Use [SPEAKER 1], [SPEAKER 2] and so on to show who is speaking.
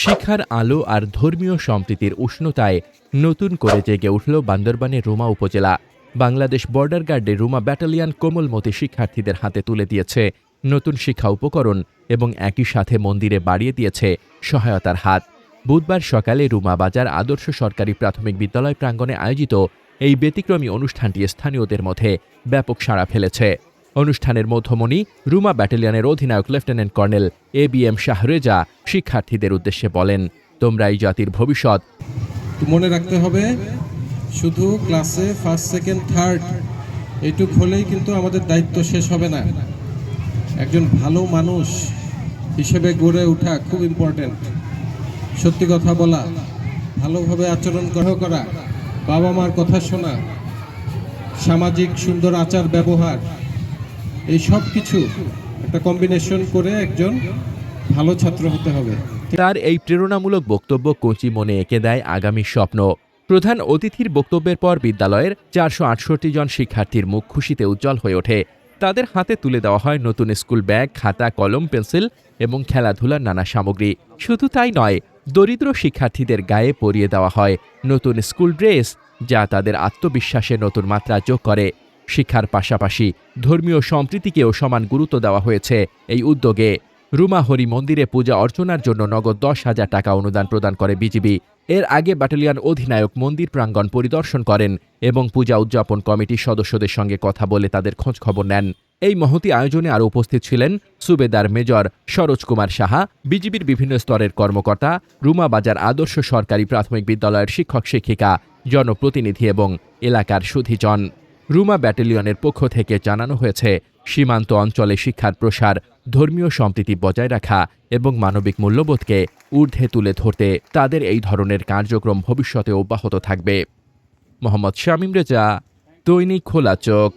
[SPEAKER 1] শিখার আলো আর ধর্মীয় সম্প্রীতির উষ্ণতায় নতুন করে জেগে উঠল বান্দরবানের রুমা উপজেলা। বাংলাদেশ বর্ডার গার্ডে রুমা ব্যাটালিয়ন কোমলমতি শিক্ষার্থীদের হাতে তুলে দিয়েছে নতুন শিক্ষা উপকরণ এবং একই সাথে মন্দিরে বাড়িয়ে দিয়েছে সহায়তার হাত। বুধবার সকালে রুমা বাজার আদর্শ সরকারি প্রাথমিক বিদ্যালয় প্রাঙ্গণে আয়োজিত এই ব্যতিক্রমী অনুষ্ঠানটি স্থানীয়দের মধ্যে ব্যাপক সাড়া ফেলেছে। অনুষ্ঠানের মধ্যমণি রুমা ব্যাটালিয়নের অধিনায়ক lieutenant colonel A B M Shahreza শিক্ষার্থীদের উদ্দেশ্যে বলেন, তোমরা এই জাতির ভবিষ্যৎ
[SPEAKER 2] মনে রাখতে হবে, শুধু ক্লাসে ফার্স্ট সেকেন্ড থার্ড এইটুক হলেই কিন্তু আমাদের দায়িত্ব শেষ হবে না। একজন ভালো মানুষ হিসেবে গড়ে ওঠা খুব ইম্পর্টেন্ট সত্যি কথা বলা, ভালোভাবে আচরণ করা করা বাবা মার কথা শোনা, সামাজিক সুন্দর আচার ব্যবহার এই সব কিছু একটা কম্বিনেশন করে একজন ভালো ছাত্র হতে হবে।
[SPEAKER 1] তার এই প্রেরণামূলক বক্তব্য কোচি মনে এঁকে দেয় আগামী স্বপ্ন। প্রধান অতিথির বক্তব্যের পর বিদ্যালয়ের চারশো আটষট্টি জন শিক্ষার্থীর মুখ খুশিতে উজ্জ্বল হয়ে ওঠে। তাদের হাতে তুলে দেওয়া হয় নতুন স্কুল ব্যাগ, খাতা, কলম, পেন্সিল এবং খেলাধুলার নানা সামগ্রী। শুধু তাই নয়, দরিদ্র শিক্ষার্থীদের গায়ে পরিয়ে দেওয়া হয় নতুন স্কুল ড্রেস, যা তাদের আত্মবিশ্বাসে নতুন মাত্রা যোগ করে। শিক্ষার পাশাপাশি ধর্মীয় সম্প্রীতিকেও সমান গুরুত্ব দেওয়া হয়েছে এই উদ্যোগে। রুমা হরি মন্দিরে পূজা অর্চনার জন্য নগদ দশ হাজার টাকা অনুদান প্রদান করে বিজিবি। এর আগে ব্যাটালিয়ন অধিনায়ক মন্দির প্রাঙ্গণ পরিদর্শন করেন এবং পূজা উদযাপন কমিটির সদস্যদের সঙ্গে কথা বলে তাদের খোঁজ খবর নেন। এই মহতি আয়োজনে আরও উপস্থিত ছিলেন সুবেদার মেজর সরোজ কুমার সাহা, বিজিবির বিভিন্ন স্তরের কর্মকর্তা, রুমা বাজার আদর্শ সরকারি প্রাথমিক বিদ্যালয়ের শিক্ষক শিক্ষিকা, জনপ্রতিনিধি এবং এলাকার সুধীজন। রুমা ব্যাটালিয়নের পক্ষ থেকে জানানো হয়েছে, সীমান্ত অঞ্চলে শিক্ষার প্রসার ধর্মীয় সম্প্রীতি বজায় রাখা এবং মানবিক মূল্যবোধকে ঊর্ধ্বে তুলে ধরতে তাদের এই ধরনের কার্যক্রম ভবিষ্যতে অব্যাহত থাকবে। মোহাম্মদ শামীম রেজা, দৈনিক খোলা চোখ।